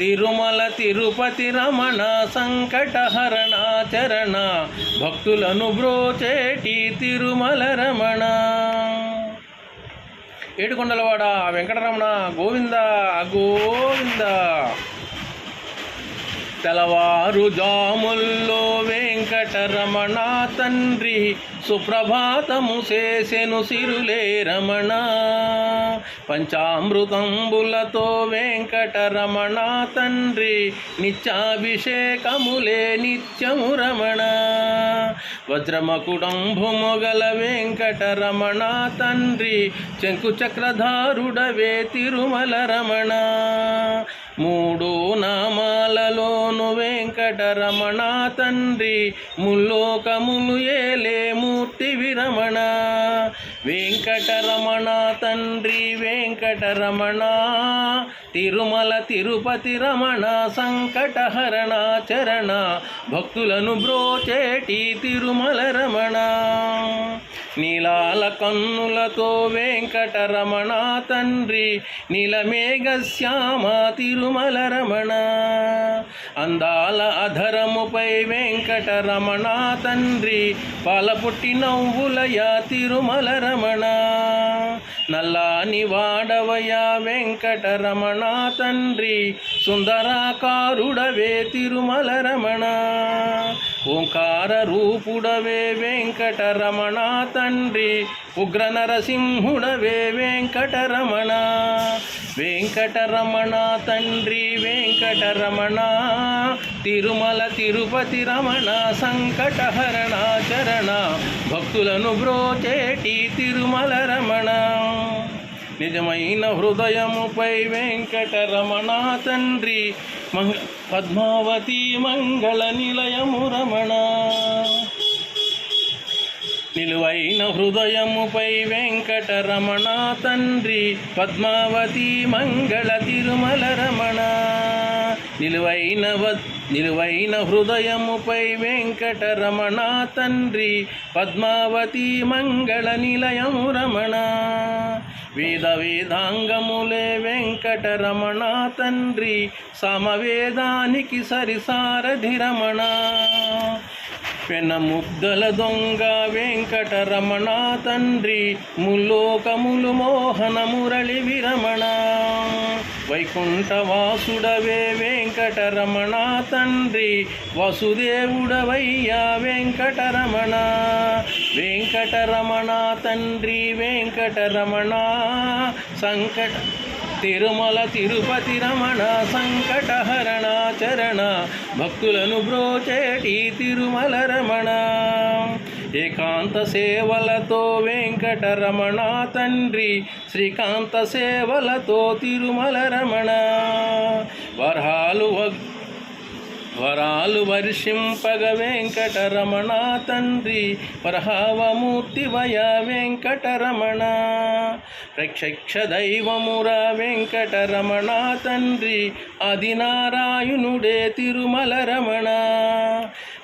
తిరుమల తిరుపతి రమణ సంకటహరణ చరణ భక్తులను బ్రోచేటి తిరుమల రమణ. ఏడుకొండలవాడ వెంకటరమణ గోవింద గోవింద. తెలవారు జాముల్లో వెంకటరమణ తండ్రి సుప్రభాతము చేసెను సిరులే రమణ. పంచామృతంబులతో వెంకటరమణ తండ్రి నిత్యాభిషేకములే నిత్యము రమణ. వజ్రమకుడంభుమొగల వెంకటరమణ తండ్రి శంకు చక్రధారుడవే తిరుమల రమణ. మూడు నామా వెంకటరమణ తండ్రి ముల్లోకములు ఏలే మూర్తి విరమణ. వెంకటరమణ తండ్రి వెంకటరమణ. తిరుమల తిరుపతి రమణ సంకటహరణ చరణ. భక్తులను బ్రోచేటి తిరుమల రమణ. నీలాల కన్నులతో వెంకటరమణ తండ్రి నీలమేఘ శ్యామ తిరుమల రమణ. అందాల అధరముపై వెంకటరమణ తండ్రి పాలపుట్టి నవ్వులయ తిరుమల రమణ. నల్లాని వాడవయ వెంకటరమణ తండ్రి సుందరాకారుడవే తిరుమల రమణ. ఓంకార రూపుడవే వెంకటరమణ తండ్రి ఉగ్ర నరసింహుడవే వెంకటరమణ. వెంకటరమణ తండ్రి వెంకటరమణ. తిరుమల తిరుపతి రమణ సంకటహరణ చరణ. భక్తులను బ్రోచేటి తిరుమల రమణ. నిజమైన హృదయముపై వెంకటరమణ తండ్రి మంగ పద్మావతి మంగళ నిలయము రమణ. నిలువైన హృదయముపై వెంకటరమణ తండ్రి పద్మావతి మంగళ తిరుమల రమణ. నిలువైన నిలువైన హృదయముపై వెంకటరమణ తండ్రి పద్మావతి మంగళ నిలయము రమణ. వేద వేదాంగములే వెంకటరమణ తండ్రి సమవేదానికి సరిసారధి రమణ. పెన ముద్దల దొంగ వెంకటరమణ తండ్రి ముల్లోకములు మోహన మురళి విరమణ. వైకుంఠవాసుడవే వెంకటరమణ తండ్రి. వసుదేవుడవయ్యా వెంకటరమణ. వెంకటరమణ తండ్రి వెంకటరమణ. సంకట తిరుమల తిరుపతి రమణ సంకటహరణ చరణ. భక్తులను బ్రోచేటి తిరుమల రమణ. ఏకాంత సేవలతో వెంకటరమణ తండ్రి. శ్రీకాంత సేవలతో తిరుమల రమణ. వరహాలు వరాలు వర్షింపగ వెంకటరమణ తండ్రి. వరహావమూర్తి వయ వెంకటరమణ. ప్రత్యక్ష దైవముర వెంకటరమణ తండ్రి. ఆదినారాయణుడే తిరుమల రమణ.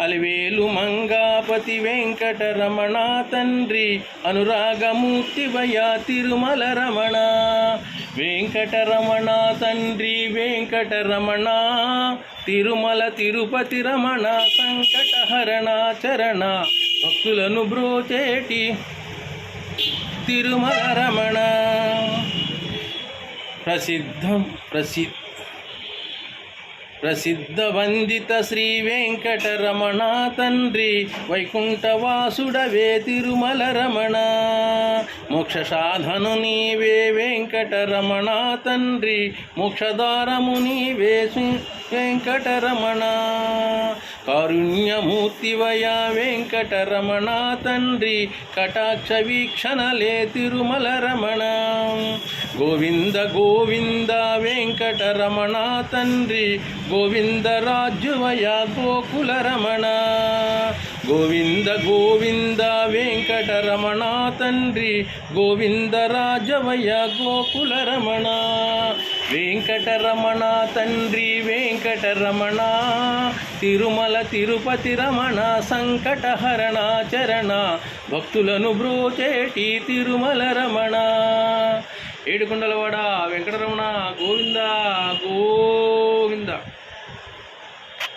అలివేలు మంగాపతి వెంకటరమణ తండ్రి అనురాగమూర్తి వయ తిరుమల రమణ. వెంకటరమణ తండ్రి వెంకటరమణ తిరుమల తిరుపతి రమణ సంకటహరణ చరణ భక్తులను బ్రోచేటి తిరుమల రమణ. ప్రసిద్ధం ప్రసి ప్రసిద్ధ వందిత శ్రీ వెంకటరమణ తండ్రి వైకుంఠవాసుడవే తిరుమల రమణ. మోక్ష సాధను నీవే వెంకటరమణ తండ్రి మోక్షదారము నీవే వెంకటరమణ. కారుణ్యమూర్తివయా వెంకటరమణ తండ్రి. కటాక్ష వీక్షణలే తిరుమల రమణ. గోవింద గోవింద వెంకటరమణ తండ్రి. గోవింద రాజువయ గోకుల రమణ. గోవింద గోవింద వెంకటరమణ తండ్రి గోవింద రాజవయ గోకుల రమణ వెంకటరమణ తండ్రి వెంకటరమణ. తిరుమల తిరుపతి రమణ సంకటహరణ చరణ. భక్తులను బ్రోచేటి తిరుమల రమణ. ఏడుకొండలవాడ వెంకటరమణ గోవింద.